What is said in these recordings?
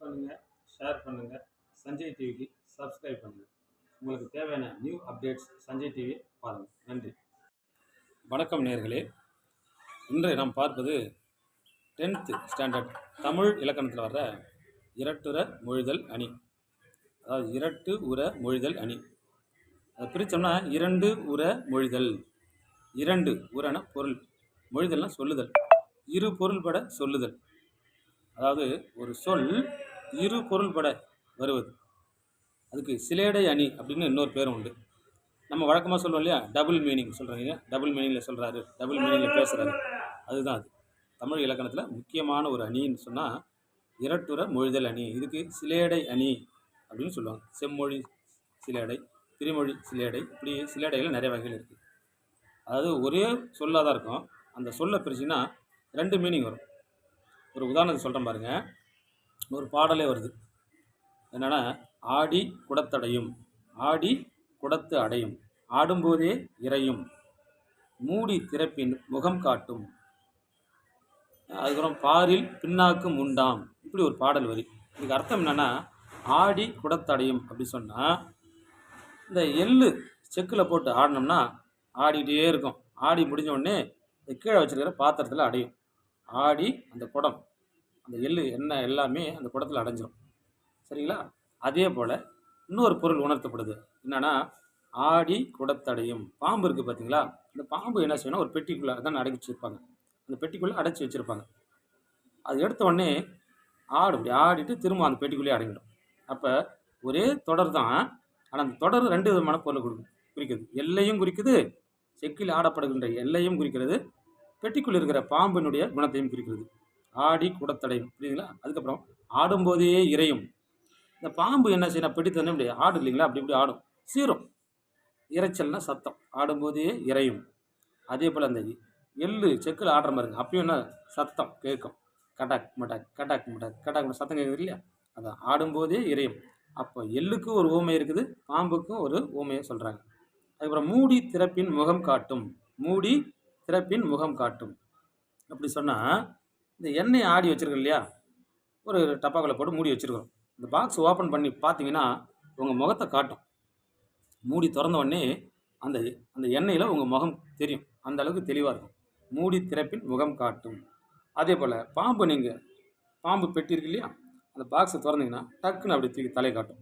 பண்ணுங்கள் ஷேர் பண்ணுங்கள் சஞ்சய் டிவிக்கு சப்ஸ்கிரைப் பண்ணுங்கள் உங்களுக்கு தேவையான நியூ அப்டேட்ஸ் சஞ்சய் டிவி பாருங்கள் நன்றி. வணக்கம் நேர்களே. இன்று நாம் பார்ப்பது டென்த்து ஸ்டாண்டர்ட் தமிழ் இலக்கணத்தில் வர்ற இரட்டுற மொழிதல் அணி. அதாவது இரட்டு உர மொழிதல் அணி. அதை பிரித்தோம்னா இரண்டு உர மொழிதல். இரண்டு உரன பொருள். மொழிதல்னா சொல்லுதல். இரு பொருள்பட சொல்லுதல். அதாவது ஒரு சொல் இரு பொருள்பட வருவது. அதுக்கு சிலேடை அணி அப்படின்னு இன்னொரு பேரும் உண்டு. நம்ம வழக்கமாக சொல்லுவோம் இல்லையா? டபுள் மீனிங் சொல்கிறீங்க டபுள் மீனிங்கில் சொல்கிறாரு டபுள் மீனிங்கில் பேசுகிறாரு அதுதான் அது. தமிழ் இலக்கணத்தில் முக்கியமான ஒரு அணின்னு சொன்னால் இரட்டுற மொழிதல் அணி. இதுக்கு சிலேடை அணி அப்படின்னு சொல்லுவாங்க. செம்மொழி சிலேடை திருமொழி சிலேடை இப்படி சிலேடைகள் நிறைய வகைகள் இருக்குது அதாவது ஒரே சொல்லாக தான் இருக்கும். அந்த சொல்லை பிரிச்சுன்னா ரெண்டு மீனிங் வரும். ஒரு உதாரணத்துக்கு சொல்கிறேன் பாருங்கள் ஒரு பாடலே வருது. என்னென்னா ஆடி குடத்தடையும் ஆடி குடத்து அடையும் ஆடும்போதே இறையும் மூடி திறப்பின் முகம் காட்டும். அதுக்கப்புறம் பாரில் பின்னாக்கும் உண்டாம். இப்படி ஒரு பாடல் வரி. இதுக்கு அர்த்தம் என்னென்னா ஆடி குடத்தடையும் அப்படி சொன்னால் இந்த எள்ளு செக்கில் போட்டு ஆடினோம்னா ஆடிக்கிட்டே இருக்கும். ஆடி முடிஞ்ச உடனே இந்த கீழே வச்சிருக்கிற பாத்திரத்தில் அடையும். ஆடி அந்த குடம். அந்த எள்ளு எண்ணெய் எல்லாமே அந்த குடத்தில் அடைஞ்சிடும் சரிங்களா? அதே போல் இன்னொரு பொருள் உணர்த்தப்படுது. என்னென்னா ஆடி குடத்தடையும். பாம்பு இருக்குது பார்த்தீங்களா இந்த பாம்பு என்ன செய்யணும் ஒரு பெட்டிக்குள்ளே தான் அடக்கி வச்சுருப்பாங்க. அந்த பெட்டிக்குள்ளே அடைச்சி வச்சுருப்பாங்க. அது எடுத்த உடனே ஆடு இப்படி ஆடிட்டு திரும்ப அந்த பெட்டிக்குள்ளேயே அடங்கிடும். அப்போ ஒரே தொடர் தான். ஆனால் அந்த தொடர் ரெண்டு விதமான பொருளை கொடுக்கும். குறிக்குது எல்லையும் குறிக்குது செக்கில் ஆடப்படுகின்ற எல்லையும் குறிக்கிறது பெட்டிக்குள் இருக்கிற பாம்பினுடைய குணத்தையும் குறிக்கிறது. ஆடி குடத்தடையும். புரியுதுங்களா? அதுக்கப்புறம் ஆடும்போதே இறையும். இந்த பாம்பு என்ன செய்யணும் பெட்டி தண்ணி இப்படி ஆடு இல்லைங்களா? அப்படி இப்படி ஆடும். சீரும் இறைச்சல்னா சத்தம். ஆடும்போதே இறையும். அதே போல் அந்த எள்ளு செக்கில் ஆடுற மாதிரிங்க அப்பயும் என்ன? சத்தம் கேட்கும். கட்டாக் மட்டாக் கட்டாக் மட்டாக் கட்டாக் மட்டும் சத்தம் கேட்குது இல்லையா? அதான் ஆடும்போதே இறையும். அப்போ எள்ளுக்கும் ஒரு ஊமை இருக்குது பாம்புக்கும் ஒரு ஊமையை சொல்கிறாங்க அதுக்கப்புறம் மூடி திறப்பின் முகம் காட்டும். மூடி திறப்பின் முகம் காட்டும். அப்படி சொன்னால் இந்த எண்ணெய் ஆடி வச்சுருக்கோம் இல்லையா? ஒரு டப்பாக்களை போட்டு மூடி வச்சுருக்கோம். இந்த பாக்ஸ் ஓப்பன் பண்ணி பார்த்தீங்கன்னா உங்கள் முகத்தை காட்டும். மூடி திறந்த உடனே அந்த அந்த எண்ணெயில் உங்கள் முகம் தெரியும். அந்த அளவுக்கு தெளிவாக இருக்கும். மூடி திறப்பின் முகம் காட்டும். அதே போல் பாம்பு நீங்கள் பாம்பு பெட்டி இருக்கு இல்லையா? அந்த பாக்ஸை திறந்தீங்கன்னா டக்குன்னு அப்படி தூக்கி தலை காட்டும்.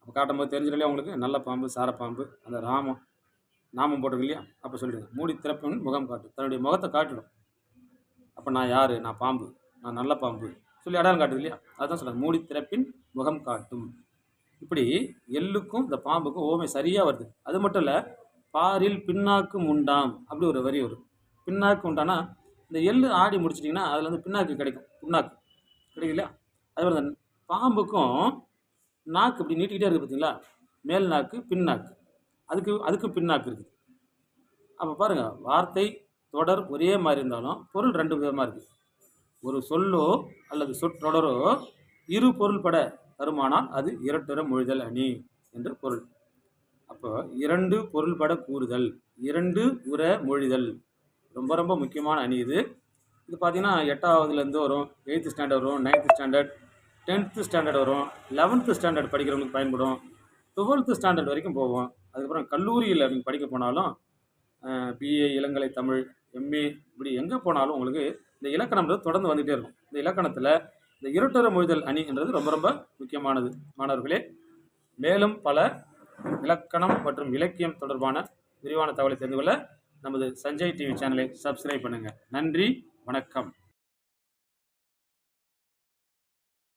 அப்போ காட்டும்போது தெரிஞ்சிடலையா உங்களுக்கு? நல்ல பாம்பு சார பாம்பு அந்த ராமம் நாமம் போட்டிருக்கு இல்லையா? அப்போ சொல்லிடுங்க. மூடி திறப்பின் முகம் காட்டும். தன்னுடைய முகத்தை காட்டிடும். அப்போ நான் யார்? நான் பாம்பு. நான் நல்ல பாம்பு. சொல்லி அடையாளம் காட்டுது இல்லையா? அதுதான் சொல்லுங்கள் மூடி திறப்பின் முகம் காட்டும். இப்படி எள்ளுக்கும் இந்த பாம்புக்கும் ஓமை சரியாக வருது. அது மட்டும் இல்லை பாரில் பின்னாக்கும் உண்டாம் அப்படி ஒரு வரி வரும். பின்னாக்கு உண்டானா இந்த எள்ளு ஆடி முடிச்சிட்டிங்கன்னா அதில் வந்து பின்னாக்கு கிடைக்கும். புண்ணாக்கு. கிடைக்கும் இல்லையா? அதே மாதிரி இந்த பாம்புக்கும் நாக்கு இப்படி நீட்டிக்கிட்டே இருக்குது பார்த்தீங்களா மேல் நாக்கு பின்னாக்கு அதுக்கு அதுக்கும் பின்னாக்கு இருக்குது. அப்போ பாருங்கள் வார்த்தை தொடர் ஒரே மாதிரி இருந்தாலும் பொருள் ரெண்டு விதமாக இருக்குது ஒரு சொல்லோ அல்லது சொற்றொடரோ இரு பொருள் பட தருமானால் அது இரட்டுற மொழிதல் அணி என்று பொருள். அப்போ இரண்டு பொருள்பட கூறுதல் இரண்டு உர மொழிதல். ரொம்ப ரொம்ப முக்கியமான அணி இது. இது பார்த்திங்கன்னா எட்டாவதுலேருந்து வரும் எயித்து ஸ்டாண்டர்ட் வரும் நைன்த்து ஸ்டாண்டர்ட் டென்த்து ஸ்டாண்டர்ட் வரும் லெவன்த்து ஸ்டாண்டர்ட் படிக்கிறவங்களுக்கு பயன்படும். டுவெல்த்து ஸ்டாண்டர்ட் வரைக்கும் போவோம். அதுக்கப்புறம் கல்லூரியில் நீங்கள் படிக்க போனாலும் பிஏ இளங்கலை தமிழ் எம்ஏ இப்படி எங்கே போனாலும் உங்களுக்கு இந்த இலக்கணம்ன்றது தொடர்ந்து வந்துகிட்டே இருக்கும். இந்த இலக்கணத்தில் இந்த இருட்டர மொழிதல் அணி என்றது ரொம்ப ரொம்ப முக்கியமானது. மாணவர்களே மேலும் பல இலக்கணம் மற்றும் இலக்கியம் தொடர்பான விரிவான தகவலை தெரிந்து கொள்ள நமது சஞ்சய் டிவி சேனலை சப்ஸ்கிரைப் பண்ணுங்கள் நன்றி வணக்கம்.